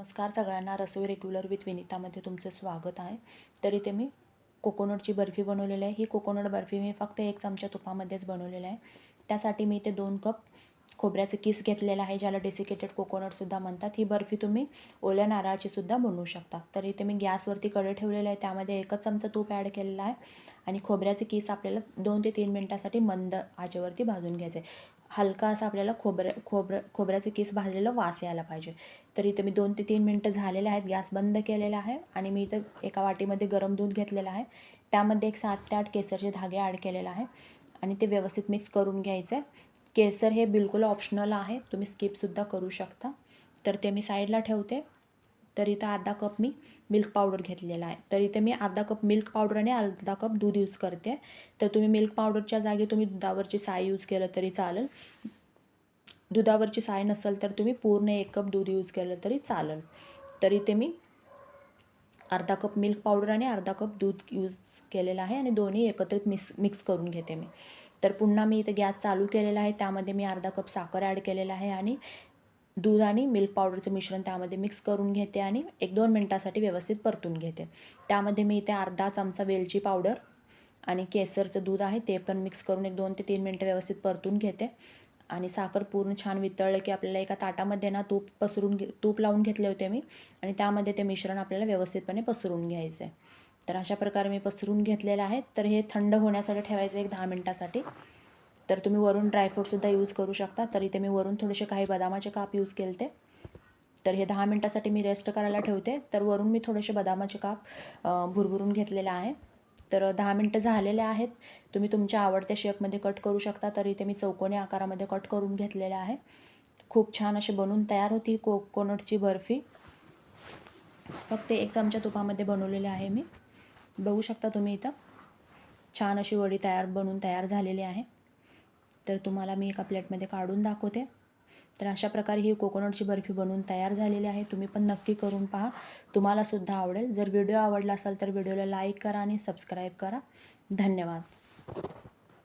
नमस्कार सगळ्यांना रसोई regular with विनितामध्ये तुमचं स्वागत आहे. तर इथे मी कोकोनटची बर्फी बनवलेली आहे. ही कोकोनट बर्फी मी फक्त एक चमचा तुपामध्येच बनवलेली आहे. त्यासाठी मी इथे दोन कप खोबऱ्याचं किस घेतलेलं आहे ज्याला डेसिकेटेड कोकोनटसुद्धा म्हणतात. ही बर्फी तुम्ही ओल्या नारळाची सुद्धा बनवू शकता. तर इथे मी गॅसवरती कडे ठेवलेलं आहे. त्यामध्ये एकच चमचा तूप ॲड केलेला आहे. आणि खोबऱ्याचं किस आपल्याला दोन ते तीन मिनटासाठी मंद आचेवरती भाजून घ्यायचे आहे. हलका असं आपल्याला खोबरं खोबरं खोबऱ्याचं किस भाजलेलं वास यायला पाहिजे. तर इथे मी दोन ते तीन मिनटं झालेले आहेत. गॅस बंद केलेला आहे. आणि मी इथं एका वाटीमध्ये गरम दूध घेतलेलं आहे. त्यामध्ये एक सात ते आठ केसरचे धागे ॲड केलेलं आहे. आणि ते व्यवस्थित मिक्स करून घ्यायचं आहे केसर हे बिलकुल ऑप्शनल आहे. तुम्ही स्किपसुद्धा करू शकता. तर ते मी साईडला ठेवते. तर इथं अर्धा कप मी मिल्क पावडर घेतलेला आहे. तर इथे मी अर्धा कप मिल्क पावडर आणि अर्धा कप दूध यूज करते. तर तुम्ही मिल्क पावडरच्या जागी तुम्ही दुधावरची साय यूज केलं तरी चालेल. दुधावरची साय नसेल तर तुम्ही पूर्ण एक कप दूध यूज केलं तरी चालेल. तर इथे मी अर्धा कप मिल्क पावडर आणि अर्धा कप दूध यूज केलेलं आहे आणि दोन्ही एकत्रित मिक्स मिक्स करून घेते मी. तर पुन्हा मी इथे गॅस चालू केलेला आहे त्यामध्ये मी अर्धा कप साखर ॲड केलेला आहे आणि दूध आणि मिल्क पावडरचं मिश्रण त्यामध्ये मिक्स करून घेते आणि एक दोन मिनटासाठी व्यवस्थित परतून घेते. त्यामध्ये मी इथे अर्धा चमचा वेलची पावडर आणि केसरचं दूध आहे ते पण मिक्स करून एक दोन ते तीन मिनटं व्यवस्थित परतून घेते. आणि साखर पूर्ण छान वितळलं की आपल्याला एका ताटामध्ये ना तूप पसरून घे तूप लावून घेतले होते मी. आणि त्यामध्ये ते मिश्रण आपल्याला व्यवस्थितपणे पसरून घ्यायचं आहे तर अशा प्रकारे मी पसरून घेतलेलं आहे. तर हे थंड होण्यासाठी ठेवायचं एक दहा मिनटासाठी. तर तुम्ही वरून ड्रायफ्रूटसुद्धा यूज करू शकता. तर इथे मी वरून थोडेसे काही बदामाचे काप यूज केले तर हे दहा मिनटासाठी मी रेस्ट करायला ठेवते. तर वरून मी थोडेसे बदामाचे काप भुरभुरून घेतलेलं आहे. तर दहा मिनटं झालेले आहेत. तुम्ही तुमच्या आवडत्या शेपमध्ये कट करू शकता. तर इथे मी चौकोनी आकारामध्ये कट करून घेतलेले आहे. खूप छान असे बनवून तयार होती कोकोनटची बर्फी. फक्त एक चमचा तुपामध्ये बनवलेले आहे मी. बघू शकता तुम्ही इथं. छान अशी वडी तयार बनवून तयार झालेली आहे. तर तुम्हाला मी एका प्लेटमध्ये काढून दाखवते. तर अशा प्रकारे ही कोकोनटची बर्फी बनवून तयार झालेली आहे. तुम्ही पण नक्की करून पहा. तुम्हालासुद्धा आवडेल. जर व्हिडिओ आवडला असेल तर व्हिडिओला लाईक करा आणि सबस्क्राईब करा. धन्यवाद.